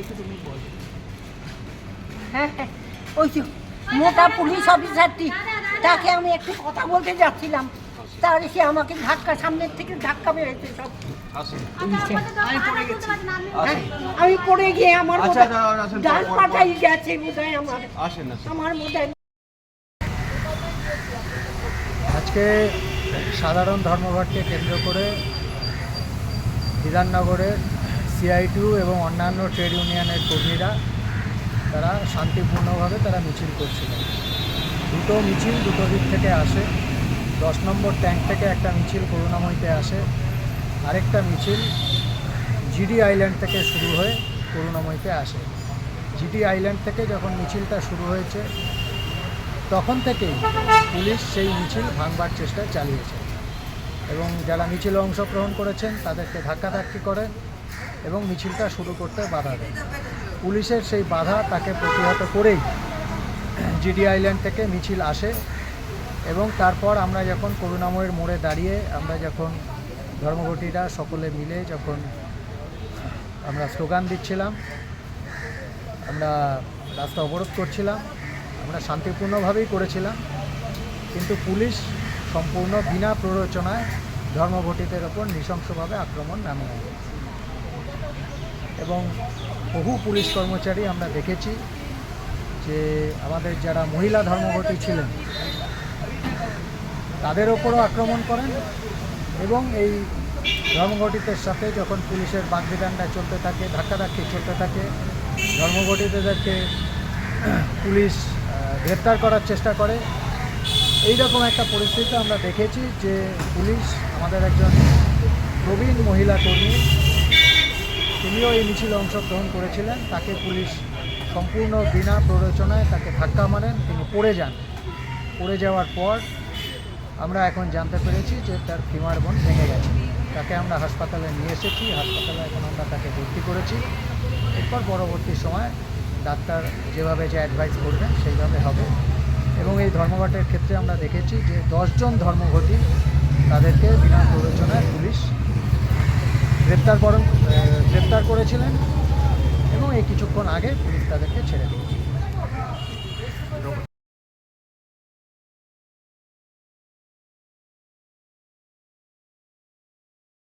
একটু তুমি বলো। হ্যাঁ হ্যাঁ। ওই যে মোটা পুলিশ অফিসারটি তাকে আমি একটু কথা বলতে যাচ্ছিলাম। তাহলে সে আমাকে ধাক্কা সামনের থেকে ধাক্কা মেরেছে সব। আমি পড়ে গেছি। হ্যাঁ, আমি পড়ে গিয়ে আমার আচ্ছা, আচ্ছা, ডান পাটাই গেছে বোধহয় আমার। আমার বোধহয় আজকে সাধারণ ধর্মঘটকে কেন্দ্র করে বিধাননগরের সিআইটিউ এবং অন্যান্য ট্রেড ইউনিয়নের কর্মীরা তারা শান্তিপূর্ণভাবে তারা মিছিল করছিলেন দুটো মিছিল দুটো দিক থেকে আসে। দশ নম্বর ট্যাঙ্ক থেকে একটা মিছিল করুণাময়ীতে আসে। আরেকটা মিছিল জিডি আইল্যান্ড থেকে শুরু হয়ে করুণাময়ীতে আসে। জিডি আইল্যান্ড থেকে যখন মিছিলটা শুরু হয়েছে, তখন থেকেই পুলিশ সেই মিছিল ভাঙবার চেষ্টা চালিয়েছে। এবং যারা মিছিলে অংশগ্রহণ করেছেন, তাদেরকে ধাক্কাধাক্কি করে। এবং মিছিলটা শুরু করতে বাধা দেয় পুলিশের সেই বাধা তাকে প্রতিহত করেই জিডি আইল্যান্ড থেকে মিছিল আসে এবং তারপর আমরা যখন করুণাময়ের মোড়ে দাঁড়িয়ে আমরা যখন ধর্মঘটিরা সকলে মিলে যখন আমরা স্লোগান দিচ্ছিলাম, আমরা রাস্তা অবরোধ করছিলাম, আমরা শান্তিপূর্ণভাবেই করেছিলাম, কিন্তু পুলিশ সম্পূর্ণ বিনা প্ররোচনায় ধর্মঘটিতের ওপর নৃশংসভাবে আক্রমণ নামিয়ে। এবং বহু পুলিশ কর্মচারী আমরা দেখেছি যে আমাদের যারা মহিলা ধর্মঘটি ছিলেন, তাদের ওপরও আক্রমণ করেন এবং এই ধর্মঘটিতের সাথে যখন পুলিশের বাগবিদানটা চলতে থাকে, ধাক্কাধাক্কি চলতে থাকে, ধর্মঘটিতদেরকে পুলিশ গ্রেপ্তার করার চেষ্টা করে এই রকম একটা পরিস্থিতি আমরা দেখেছি যে পুলিশ আমাদের একজন প্রবীণ মহিলা কর্মী তিনিও এই মিছিলে অংশগ্রহণ করেছিলেন। তাকে পুলিশ সম্পূর্ণ বিনা প্ররোচনায় তাকে ধাক্কা মারেন, তিনি পড়ে যান। পড়ে যাওয়ার পর আমরা এখন জানতে পেরেছি যে তার ফিমার বোন ভেঙে গেছে। তাকে আমরা হাসপাতালে নিয়ে এসেছি। হাসপাতালে এখন আমরা তাকে ভর্তি করেছি। এরপর পরবর্তী সময় ডাক্তার যেভাবে যে অ্যাডভাইস করবেন, সেইভাবে হবে। এবং এই ধর্মঘটের ক্ষেত্রে আমরা দেখেছি যে দশজন ধর্মঘটি তাদেরকে বিনা প্ররোচনায় পুলিশ গ্রেপ্তার করেন গ্রেপ্তার করেছিলেন এবং এই কিছুক্ষণ আগে পুলিশ তাদেরকে ছেড়ে দিয়েছে।